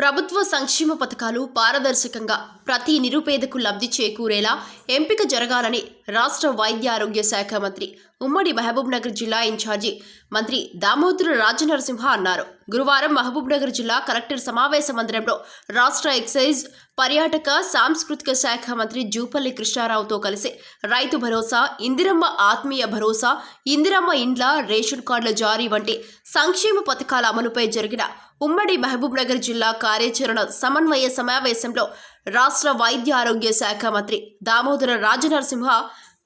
ప్రభుత్వ సంక్షేమ పథకాలు పారదర్శకంగా ప్రతి నిరుపేదకు లబ్ధి చేకూరేలా ఎంపిక జరగాలని రాష్ట్ర వైద్య ఆరోగ్య శాఖ మంత్రి ఉమ్మడి మహబూబ్నగర్ జిల్లా ఇన్ఛార్జి మంత్రి దామోదర రాజనరసింహ అన్నారు. గురువారం మహబూబ్నగర్ జిల్లా కలెక్టర్ సమావేశ మందిరంలో రాష్ట్ర ఎక్సైజ్ పర్యాటక సాంస్కృతిక శాఖ మంత్రి జూపల్లి కృష్ణారావుతో కలిసి రైతు భరోసా ఇందిరమ్మ ఆత్మీయ భరోసా ఇందిరమ్మ ఇండ్ల రేషన్ కార్డుల జారీ వంటి సంక్షేమ పథకాల అమలుపై జరిగిన ఉమ్మడి మహబూబ్నగర్ జిల్లా కార్యాచరణ సమన్వయ సమావేశంలో రాష్ట్ర వైద్య ఆరోగ్య శాఖ మంత్రి దామోదర రాజనరసింహ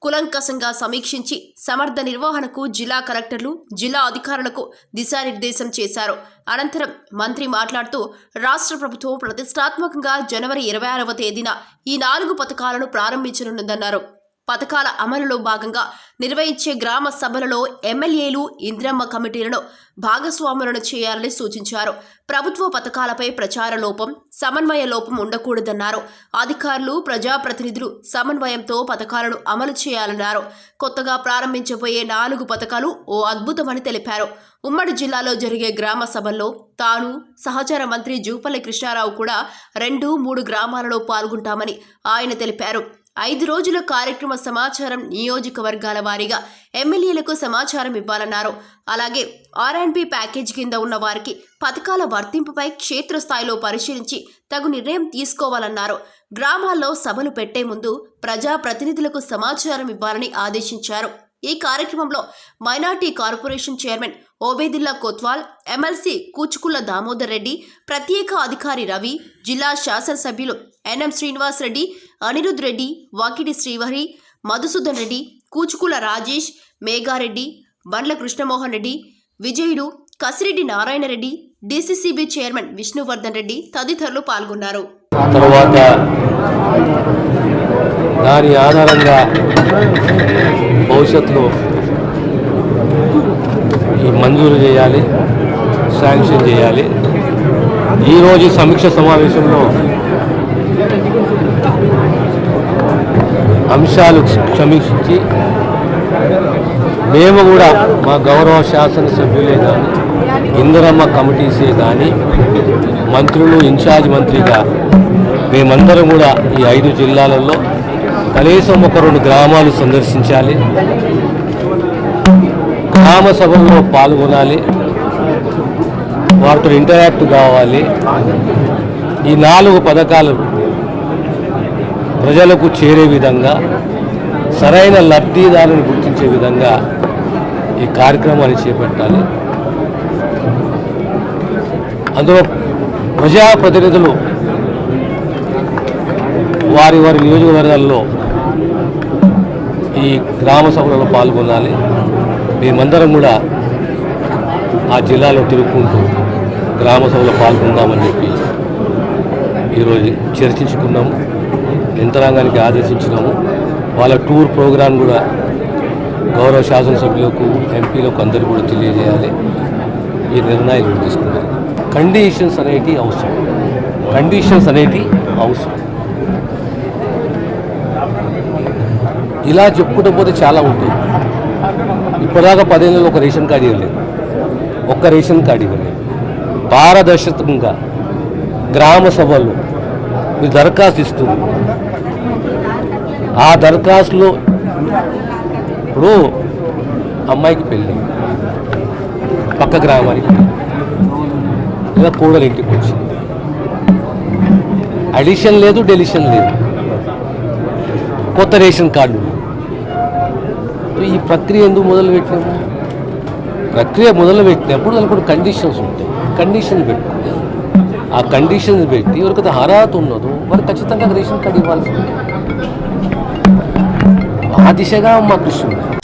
కులంకసంగా సమీక్షించి సమర్థ నిర్వహణకు జిల్లా కలెక్టర్లు జిల్లా అధికారులకు దిశానిర్దేశం చేశారు. అనంతరం మంత్రి మాట్లాడుతూ రాష్ట్ర ప్రభుత్వం ప్రతిష్టాత్మకంగా జనవరి ఇరవై ఆరవ తేదీన ఈ నాలుగు పథకాలను ప్రారంభించనుందన్నారు. పథకాల అమలులో భాగంగా నిర్వహించే గ్రామ సభలలో ఎమ్మెల్యేలు ఇంద్రమ్మ కమిటీలను భాగస్వాములను చేయాలని సూచించారు. ప్రభుత్వ పథకాలపై ప్రచార లోపం సమన్వయ లోపం ఉండకూడదన్నారు. అధికారులు ప్రజాప్రతినిధులు సమన్వయంతో పథకాలను అమలు చేయాలన్నారు. కొత్తగా ప్రారంభించబోయే నాలుగు పథకాలు ఓ అద్భుతమని తెలిపారు. ఉమ్మడి జిల్లాలో జరిగే గ్రామ సభల్లో తాను సహచార మంత్రి జూపల్లి కృష్ణారావు కూడా రెండు మూడు గ్రామాలలో పాల్గొంటామని ఆయన తెలిపారు. ఐదు రోజుల కార్యక్రమ సమాచారం నియోజకవర్గాల వారీగా ఎమ్మెల్యేలకు సమాచారం ఇవ్వాలన్నారు. అలాగే ఆర్ అండ్ బి ప్యాకేజ్ కింద ఉన్న వారికి పథకాల వర్తింపుపై క్షేత్రస్థాయిలో పరిశీలించి తగు నిర్ణయం తీసుకోవాలన్నారు. గ్రామాల్లో సభలు పెట్టే ముందు ప్రజాప్రతినిధులకు సమాచారం ఇవ్వాలని ఆదేశించారు. ఈ కార్యక్రమంలో minority corporation chairman Obaidullah Kotwal MLC Kuchukulla Damodar Reddy ప్రత్యేక అధికారి రవి జిల్లా శాసనసభ్యులు NM Srinivas Reddy Anirudh Reddy Vakiti Srihari Madhusudan Reddy Kuchukula Rajesh Meghareddy Bandla Krishnamohan Reddy Vijayudu Kasireddy Narayana Reddy DCCB chairman Vishnuvardhan Reddy తదితరులు పాల్గొన్నారు. తర్వాత దాని ఆధారంగా భవిష్యత్తులో ఈ మంజూరు చేయాలి శాంక్షన్ చేయాలి. ఈరోజు సమీక్ష సమావేశంలో అంశాలు సమీక్షించి మేము కూడా మా గౌరవ శాసనసభ్యులే కానీ ఇందిరమ్మ కమిటీసే కానీ మంత్రులు ఇన్ఛార్జ్ మంత్రిగా మేమందరం కూడా ఈ ఐదు జిల్లాలలో కనీసం ఒక రెండు గ్రామాలు సందర్శించాలి. గ్రామ సభల్లో పాల్గొనాలి. వారితో ఇంటరాక్ట్ కావాలి. ఈ నాలుగు పథకాలు ప్రజలకు చేరే విధంగా సరైన లబ్ధిదారుని గుర్తించే విధంగా ఈ కార్యక్రమాన్ని చేపట్టాలి. అందులో ప్రజాప్రతినిధులు వారి వారి నియోజకవర్గాల్లో ఈ గ్రామ సభలలో పాల్గొనాలి. మేమందరం కూడా ఆ జిల్లాలో తిరుగుకుంటూ గ్రామ సభలో పాల్గొందామని చెప్పి ఈరోజు చర్చించుకున్నాము. యంత్రాంగానికి ఆదేశించినాము వాళ్ళ టూర్ ప్రోగ్రాం కూడా గౌరవ శాసనసభ్యులకు ఎంపీలకు అందరికీ కూడా తెలియజేయాలి. ఈ నిర్ణయాలు తీసుకున్నారు కండిషన్స్ అనేటి అవసరం. కండిషన్స్ అనేటి అవసరం. ఇలా చెప్పుకుంటూ పోతే చాలా ఉంటుంది ఇప్పటిదాకా పదేళ్ళలో ఒక రేషన్ కార్డు ఇవ్వలేదు. ఒక్క రేషన్ కార్డు ఇవ్వలేదు. పారదర్శకంగా గ్రామ సభలు మీరు దరఖాస్తు ఇస్తుంది ఆ దరఖాస్తులో ఇప్పుడు అమ్మాయికి పెళ్ళి పక్క గ్రామానికి లేదా కూడలు ఇంటికి వచ్చింది అడిషన్ లేదు డెలిషన్ లేదు. కొత్త రేషన్ కార్డు. ఈ ప్రక్రియ ఎందుకు మొదలుపెట్టినాము? ప్రక్రియ మొదలు పెట్టినప్పుడు దానికి కూడా కండిషన్స్ ఉంటాయి. కండిషన్ పెట్టుకుంటే ఆ కండిషన్స్ పెట్టి ఎవరికైతే అర్హత ఉన్నదో వారు ఖచ్చితంగా రేషన్ కార్డు ఇవ్వాల్సిందే ఆ దిశగా మా కృషి ఉంది